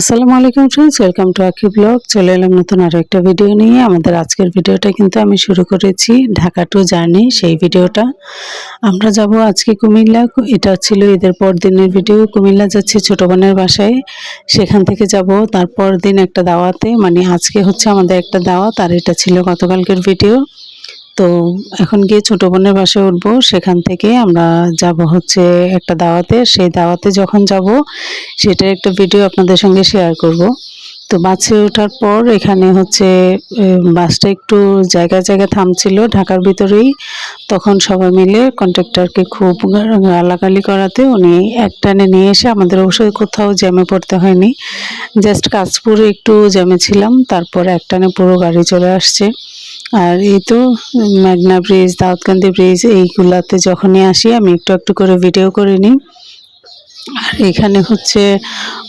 আসসালামু আলাইকুম friends welcome to Aki blog চলে এলাম নতুন আরও একটা ভিডিও নিয়ে। আমাদের আজকের ভিডিওটা কিন্তু আমি শুরু করেছি ঢাকা টু জার্নি সেই ভিডিওটা আমরা যাব আজকে কুমিল্লা। এটা ছিল ঈদের পর দিনের ভিডিও কুমিল্লা যাচ্ছি ছোট বোনের বাসায়। সেখান থেকে যাব। তারপর দিন একটা দাওয়াতে। মানে আজকে হচ্ছে আমাদের একটা দাওয়াত, আর এটা ছিল গতকালকের ভিডিও তো এখন গিয়ে ছোট বোনের বাসে উঠবো, সেখান থেকে আমরা যাব হচ্ছে একটা দাওয়াতে। সেই দাওয়াতে যখন যাব, সেটার একটা ভিডিও আপনাদের সঙ্গে শেয়ার করব। তো বাসে ওঠার পর এখানে হচ্ছে বাসটা একটু জায়গায় জায়গায় থামছিল, ঢাকার ভিতরেই। তখন সবাই মিলে কন্ট্রাক্টরকে খুব গালাগালি করাতে উনি এক টানে নিয়ে এসে আমাদের অবশ্যই কোথাও জ্যামে পড়তে হয়নি। জাস্ট কাজপুরে একটু জ্যামে ছিলাম, তারপর এক টানে পুরো গাড়ি চলে আসছে। আর এই তো, মেঘনা ব্রিজ, দাউদকান্দি ব্রিজ, এইগুলাতে যখনই আসি, আমি একটু একটু করে ভিডিও করে নিই। আর এখানে হচ্ছে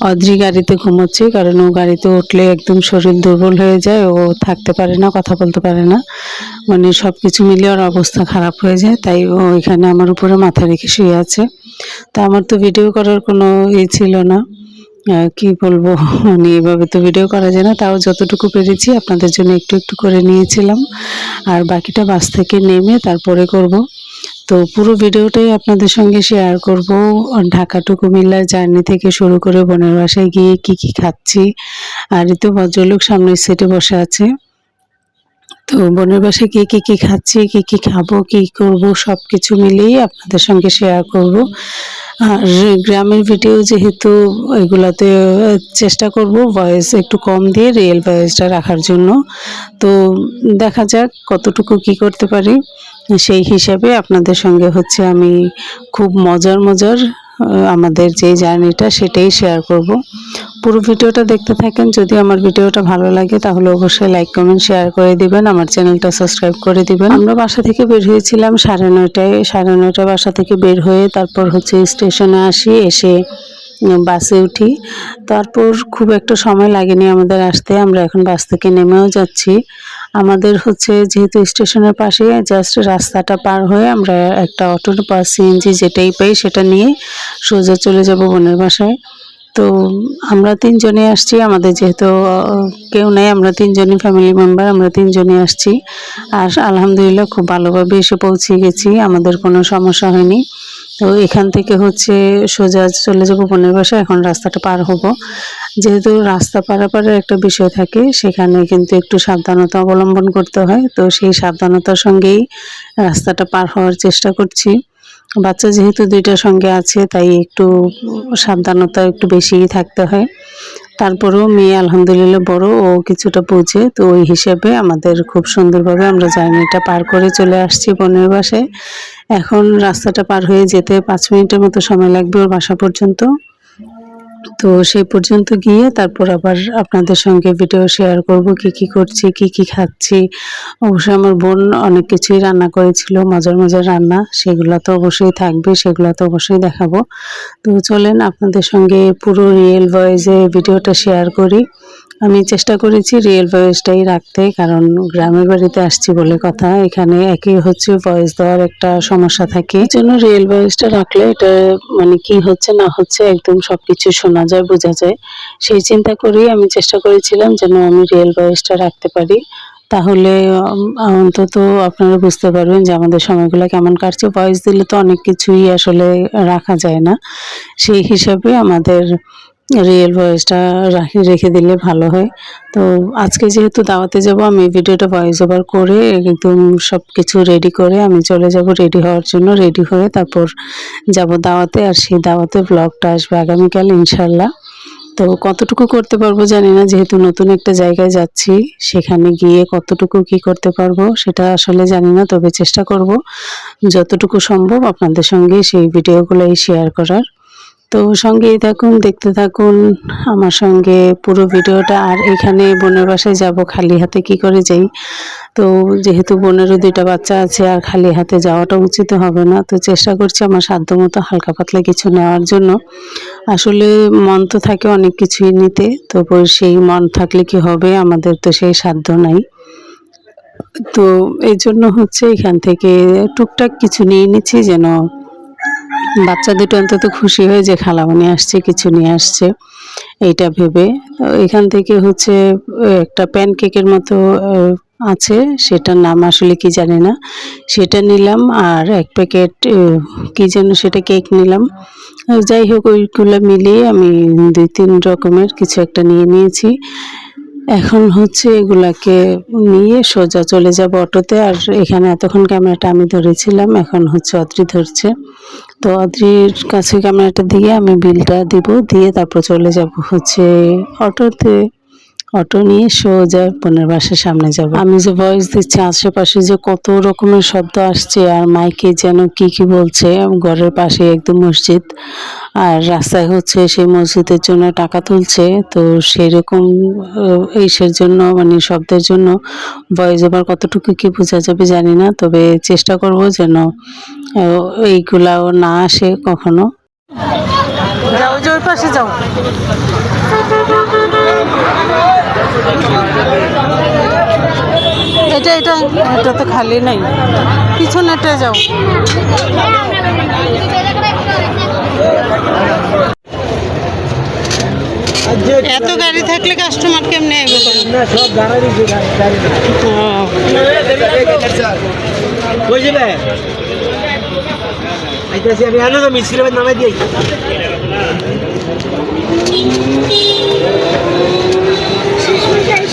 অদ্রি গাড়িতে ঘুমোচ্ছে, কারণ ও গাড়িতে উঠলে একদম শরীর দুর্বল হয়ে যায়, ও থাকতে পারে না, কথা বলতে পারে না। মানে সব কিছু মিলিয়ে ওর অবস্থা খারাপ হয়ে যায়, তাই ও এখানে আমার উপরে মাথা রেখে শুয়ে আছে। তা আমার তো ভিডিও করার কোনো ই ছিল না। কি বলব? মানে এভাবে তো ভিডিও করা যায় না। তাও যতটুকু পেরেছি, আপনাদের জন্য একটু একটু করে নিয়েছিলাম। আর বাকিটা বাস থেকে নেমে তারপরে করব। তো পুরো ভিডিওটাই আপনাদের সঙ্গে শেয়ার করব। ঢাকা টু কুমিল্লার জার্নি থেকে শুরু করে বনের বাসায় গিয়ে কি কি খাচ্ছি। আর এই তো ভদ্রলোক সামনের সেটে বসে আছে। তো বোনের বাসায় গিয়ে কি কি খাচ্ছি, কি কি খাব, কি করব সব কিছু মিলিয়ে আপনাদের সঙ্গে শেয়ার করব। আর গ্রামের ভিডিও যেহেতু এগুলাতে চেষ্টা করব ভয়েস একটু কম দিয়ে রিয়েল ভয়েসটা রাখার জন্য। তো দেখা যাক কতটুকু কি করতে পারি। সেই হিসাবে আপনাদের সঙ্গে হচ্ছে আমি খুব মজার মজার আমাদের যে জার্নিটা সেটাই শেয়ার করব। পুরো ভিডিওটা দেখতে থাকেন, যদি আমার ভিডিওটা ভালো লাগে তাহলে অবশ্যই লাইক কমেন্ট শেয়ার করে দিবেন, আমার চ্যানেলটা সাবস্ক্রাইব করে দিবেন। আমরা বাসা থেকে বের হয়েছিলাম সাড়ে নয়টায় সাড়ে নয়টায় বাসা থেকে বের হয়ে তারপর হচ্ছে স্টেশনে আসি, এসে বাসে উঠি। তারপর খুব একটা সময় লাগেনি আমাদের আসতে। আমরা এখন বাস থেকে নেমেও যাচ্ছি। আমাদের হচ্ছে যেহেতু স্টেশনের পাশে জাস্ট রাস্তাটা পার হয়ে আমরা একটা অটো বা সিএনজি যেটাই পাই সেটা নিয়ে সোজা চলে যাব বোনের বাসায়। তো আমরা তিনজনে আসছি। আমাদের যেহেতু কেউ নেই, আমরা তিনজনই ফ্যামিলি মেম্বার আমরা তিনজনই আসছি। আর আলহামদুলিল্লাহ খুব ভালোভাবে এসে পৌঁছে গেছি। আমাদের কোনো সমস্যা হয়নি। তো এখান থেকে হচ্ছে সোজা চলে যাব বোনের বাসা, এখন রাস্তাটা পার হব। যেহেতু রাস্তা পারাপারের একটা বিষয় থাকে, সেখানে কিন্তু একটু সাবধানতা অবলম্বন করতে হয়। তো সেই সাবধানতার সঙ্গেই রাস্তাটা পার হওয়ার চেষ্টা করছি। বাচ্চা যেহেতু দুইটা সঙ্গে আছে, তাই একটু সাবধানতা একটু বেশিই থাকতে হয়। তারপরেও মেয়ে আলহামদুলিল্লাহ বড়, ও কিছুটা বোঝে। তো ওই হিসেবে আমাদের খুব সুন্দরভাবে আমরা জার্নিটা পার করে চলে আসছি বনের বাসায়। এখন রাস্তাটা পার হয়ে যেতে পাঁচ মিনিটের মতো সময় লাগবে ওর বাসা পর্যন্ত। তো সেই পর্যন্ত গিয়ে তারপর আবার আপনাদের সঙ্গে ভিডিও শেয়ার করব, কি কি করছি, কি কি খাচ্ছি। অবশ্যই আমার বোন অনেক কিছুই রান্না করেছিল, মজার মজার রান্না, সেগুলো তো অবশ্যই থাকবে, সেগুলো তো অবশ্যই দেখাবো। তো চলেন আপনাদের সঙ্গে পুরো রিয়েল ভয়েসে ভিডিওটা শেয়ার করি। আমি চেষ্টা করেছি রিয়েল ভয়েসটাই রাখতে, কারণ গ্রামের বাড়িতে আসছি বলে কথা, এখানে একই হচ্ছে ভয়েস দেওয়ার একটা সমস্যা থাকে। এই জন্য রিয়েল ভয়েসটা রাখলে এটা মানে কি হচ্ছে না হচ্ছে একদম সবকিছু শোনা যায়, বোঝা যায়। সেই চিন্তা করেই আমি চেষ্টা করেছিলাম যেন আমি রিয়েল ভয়েসটা রাখতে পারি। তাহলে অন্তত আপনারা বুঝতে পারবেন যে আমাদের সময়গুলো কেমন কাটছে। ভয়েস দিলে তো অনেক কিছুই আসলে রাখা যায় না। সেই হিসাবে আমাদের রিয়েল ভয়েসটা রাখি রেখে দিলে ভালো হয়। তো আজকে যেহেতু দাওয়াতে যাব, আমি ভিডিওটা ভয়েস ওভার করে একদম সব কিছু রেডি করে আমি চলে যাব রেডি হওয়ার জন্য রেডি হয়ে তারপর যাব দাওয়াতে আর সেই দাওয়াতে ব্লগটা আসবে আগামীকাল ইনশাল্লাহ তো কতটুকু করতে পারব জানি না, যেহেতু নতুন একটা জায়গায় যাচ্ছি, সেখানে গিয়ে কতটুকু কি করতে পারব সেটা আসলে জানি না, তবে চেষ্টা করব। যতটুকু সম্ভব আপনাদের সঙ্গে সেই ভিডিওগুলোই শেয়ার করার। তো সঙ্গেই থাকুন, দেখতে থাকুন। আমার সঙ্গে পুরো ভিডিওটা আর এখানে বোনের বাসায় যাব, খালি হাতে কি করে যাই? তো যেহেতু বোনেরও দুইটা বাচ্চা আছে, আর খালি হাতে যাওয়াটা উচিত হবে না। তো চেষ্টা করছি আমার সাধ্য মতো হালকা পাতলা কিছু নেওয়ার জন্য। আসলে মন তো থাকে অনেক কিছুই নিতে, তবু সেই মন থাকলে কি হবে, আমাদের তো সেই সাধ্য নাই। তো এই জন্য হচ্ছে এখান থেকে টুকটাক কিছু নিয়ে নিচ্ছি যেন বাচ্চা দুটো অন্তত খুশি হয়ে যে খালামণি আসছে, কিছু নিয়ে আসছে, এইটা ভেবে। এখান থেকে হচ্ছে একটা প্যানকেকের মতো আছে, সেটার নাম আসলে কি জানি না। সেটা নিলাম আর এক প্যাকেট কি যেন সেটা কেক নিলাম। যাই হোক, ওইগুলো মিলিয়ে আমি দুই তিন রকমের কিছু একটা নিয়ে নিয়েছি। এখন হচ্ছে এগুলাকে নিয়ে সোজা চলে যাব অটোতে। আর এখানে এতক্ষণ ক্যামেরাটা আমি ধরেছিলাম, এখন হচ্ছে অদ্রি ধরছে। তো অদ্রির কাছে ক্যামেরাটা দিয়ে আমি বিলটা দিব, দিয়ে তারপর চলে যাব হচ্ছে অটোতে। অটো নিয়ে সোজা বোনের বাসার সামনে যাব। আমি যে ভয়েস দিচ্ছি, আশেপাশে যে কত রকমের শব্দ আসছে আর মাইকে যেন কি কি বলছে, ঘরের পাশে একদম মসজিদ। আর রাস্তায় হচ্ছে সেই মসজিদের জন্য টাকা তুলছে। তো সেরকম এইসের জন্য মানে শব্দের জন্য ভয়েস ওভার কতটুকু কি বোঝা যাবে জানি না। তবে চেষ্টা করব যেন এইগুলাও না আসে কখনো। যাও যে ওই পাশে যাও। এটা এটা এটা তো খালি নাই। পিছনেটা যাও। এত গাড়ি থাকলে কাস্টমার কেমনে আইবে সব আইতাছি আমি আনো তো দিই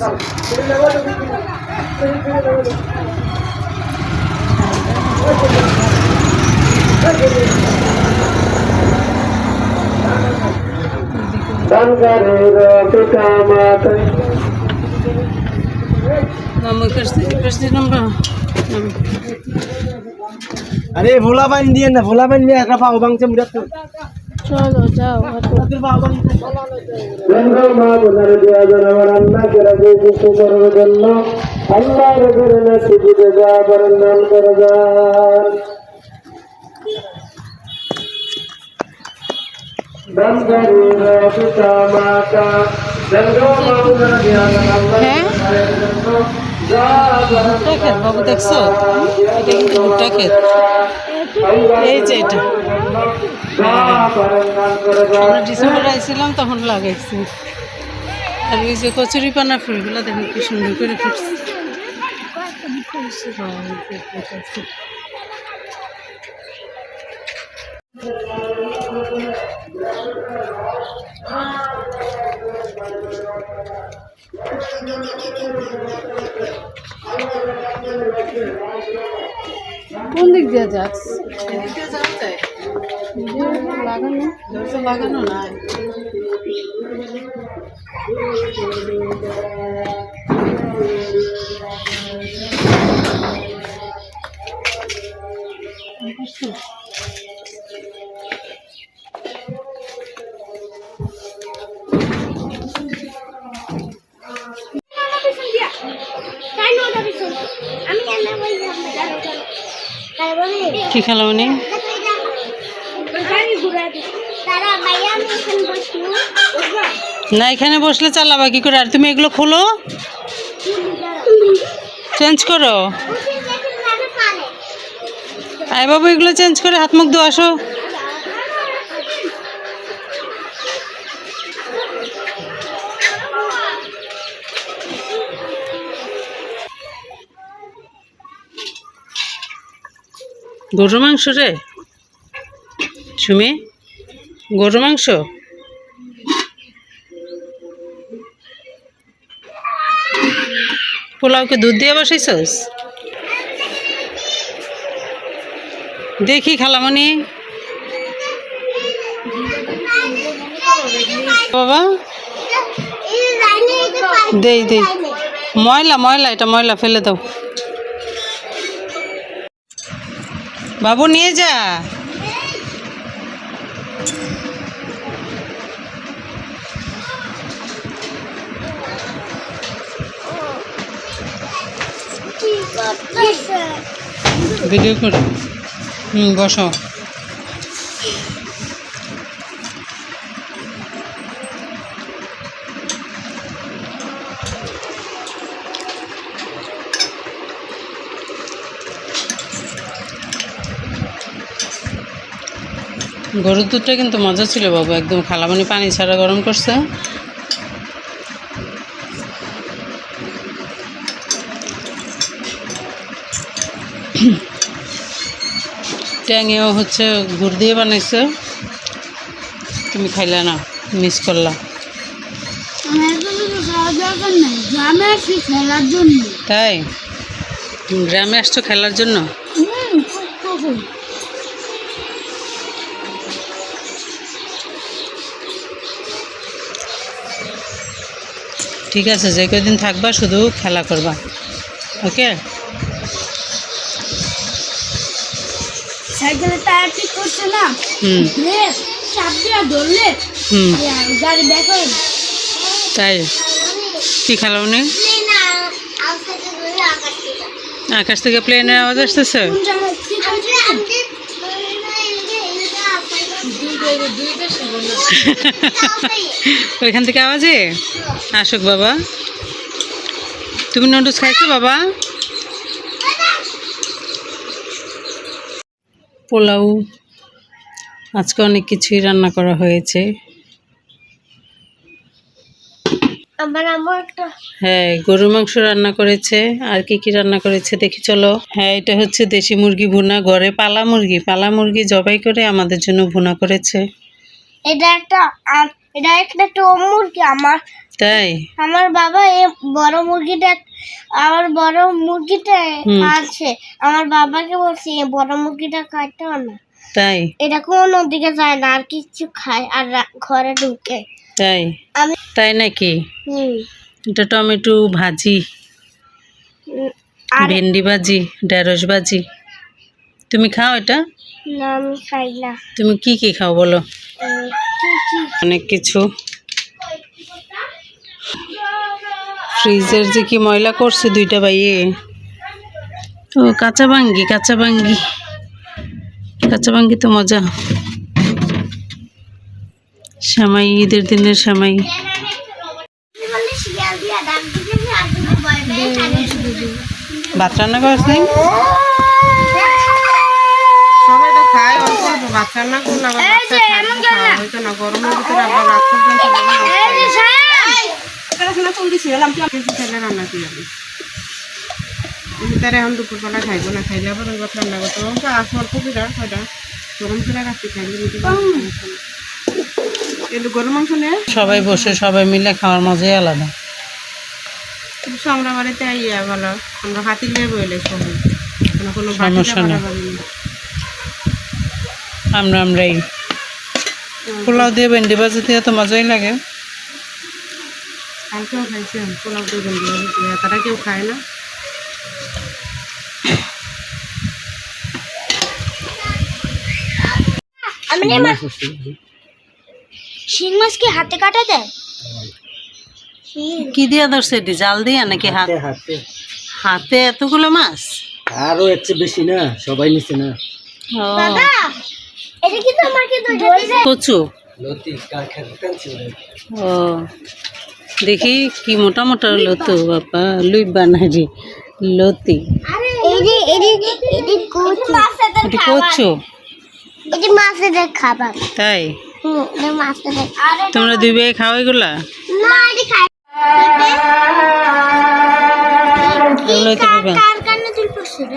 Sangkar itu kamar. Namu kerja kerja nomor. Aree, bola bandi, bola bandi, apa obang cemburat? Number আরে ভোলা পানি দিয়ে না ভোলা পানি দিয়ে চলো যাও পাও বাংছে হ্যাঁ? ভুট্টা ক্ষেত বাবু দেখছ? এটা কিন্তু ভুট্টা ক্ষেত। এই যে এটা। আমরা ডিসেম্বর আইছিলাম, তখন লাগাইছি। আর ওই যে কচুরি পানা ফুলগুলো দেখুন কি সুন্দর করে ফুটছে। যে ফুটেছে। কোন দিক দিয়ে যাস যায় লাগানো দরজা Thank নাই। কি খেলো উনি? না, এখানে বসলে চালাবা, কি করে? আর তুমি এগুলো খোলো? চেঞ্জ করো। আয় বাবু, এগুলো চেঞ্জ করে হাত মুখ ধোয়া গরু মাংস রে? সুমি গরু মাংস? পোলাওকে দুধ দিয়ে বসাইছস? দেখি খালামণি। বাবা। দেই দেই। ময়লা ময়লা, এটা ময়লা ফেলে দাও। বাবু নিয়ে যা। ভিডিও করে। হুম বসো। গরুর দুধটা কিন্তু মজা ছিল বাবু একদম খালামানি পানি ছাড়া গরম করছে। ট্যাঙেও হচ্ছে গুড় দিয়ে বানাইছে। তুমি খাইলে না মিস করলা। তাই? গ্রামে আসছো খেলার জন্য? ঠিক আছে যে কদিন থাকবা শুধু খেলা করবা। ওকে? সাইকেলের টায়ার ঠিক করছে না? হুম। চাপ দিয়ে ধরলে হুম। গাড়ি ব্যাক হয়ে তাই? কি খেলা উনি? আকাশ থেকে প্লেনের আওয়াজ আসতেছে? ওইখান থেকে আওয়াজে? আসুক বাবা। তুমি নুডলস খাইছো বাবা? পোলাও। আজকে অনেক কিছুই রান্না করা হয়েছে। হ্যাঁ গরুর মাংস রান্না করেছে। আর কি কি রান্না করেছে দেখি চলো। হ্যাঁ এটা হচ্ছে দেশি মুরগি ভুনা। ঘরে পালা মুরগি। পালা মুরগি জবাই করে আমাদের জন্য ভুনা করেছে। এটা একটা এটা একটা তো মুরগি আমার। তাই? আমার বাবা এই বড় মুরগিটা আমার বড় মুরগিটা। আছে আমার বাবাকে বলছি এই বড় মুরগিটা খাইতে না। তাই? এটা কোনো দিকে যায় না আর কিছু খায় আর ঘরে ঢুকে। তাই? আমি তাই নাকি? হুম। এটা টমেটো ভাজি ভেন্ডি ভাজি ঢেঁড়স ভাজি। তুমি খাও এটা? না আমি খাই না তুমি কি কি খাও বলো? অনেক কিছু। ফ্রিজের যে কি ময়লা করছে দুইটা বাইয়ে ও কাঁচা ভাঙ্গি কাঁচা ভাঙ্গি। কাঁচা ভাঙ্গি তো মজা। সামাই ঈদের দিনের সামাই ভাত রান্না করিস অল্প অল্প বাচ্চা না করলে আবার বাচ্চা? খাওয়া হইতো না গরমের ভিতরে আবার রাত পর্যন্ত রান্না রান্না এখন দুপুরবেলা খাইব না খাইলে আবার ওই রান্না করতে হবে। আসো অল্প বিরা কয়টা? গরম করে রাখতে খাইলে দিতে কিন্তু গরম মাংস নিয়ে। সবাই বসে সবাই মিলে খাওয়ার মজাই আলাদা। আমরা বাড়িতে ইয়া বলো আমরা হাতি লিয়ে বইলে সবাই কোনো কোনো সমস্যা নেই। আমরা আমরাই পোলাও দিয়ে ভেন্ডি ভাজি দিয়ে তো মজাই লাগে কালকেও খাইছে পোলাও দিয়ে বন্ধু তারা কেউ খায় না শিং মাছ কি হাতে কাটা দেয় কি দিয়া ধরছে এটি জাল দিয়া নাকি হাত হাতে হাতে এতগুলো মাছ আরও এর বেশি না সবাই নিচ্ছে না এটা দিছে কচু লতি কার ও দেখি কি মোটা মোটা লতু বাবা লুই বানারি লতি কোচু তাই তোমরা দুই ভাই খাও এগুলা না কার তুই পড়ছিস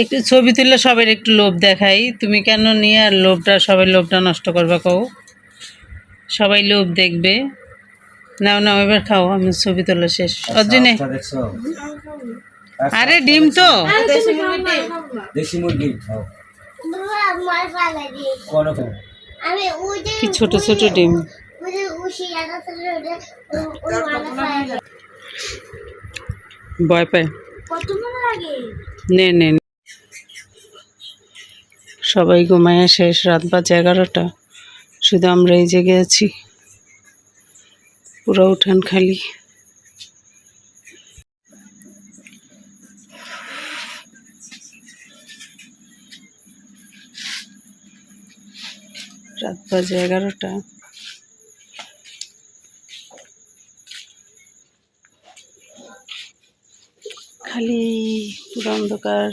একটু ছবি তুললে সবাই একটু লোভ দেখাই। তুমি কেন নিয়ে আর লোভটা সবাই লোভটা নষ্ট করবা কও? সবাই লোভ দেখবে। নাও নাও এবার খাও আমি ছবি তোলা শেষ। অর্জুনে। আচ্ছা, আরে ডিম তো। দেশি মুরগি দেশি মুরগি খাও বাবা আমার পালা দিয়ে কোন আমি ওই যে কি ছোট ছোট ডিম। ভয় পায়। নে নে। সবাই ঘুমায় শেষ, রাত বাজে এগারোটা। শুধু আমরা এই জেগে আছি। পুরো উঠান খালি। রাত বাজে এগারোটা খালি পুরো অন্ধকার।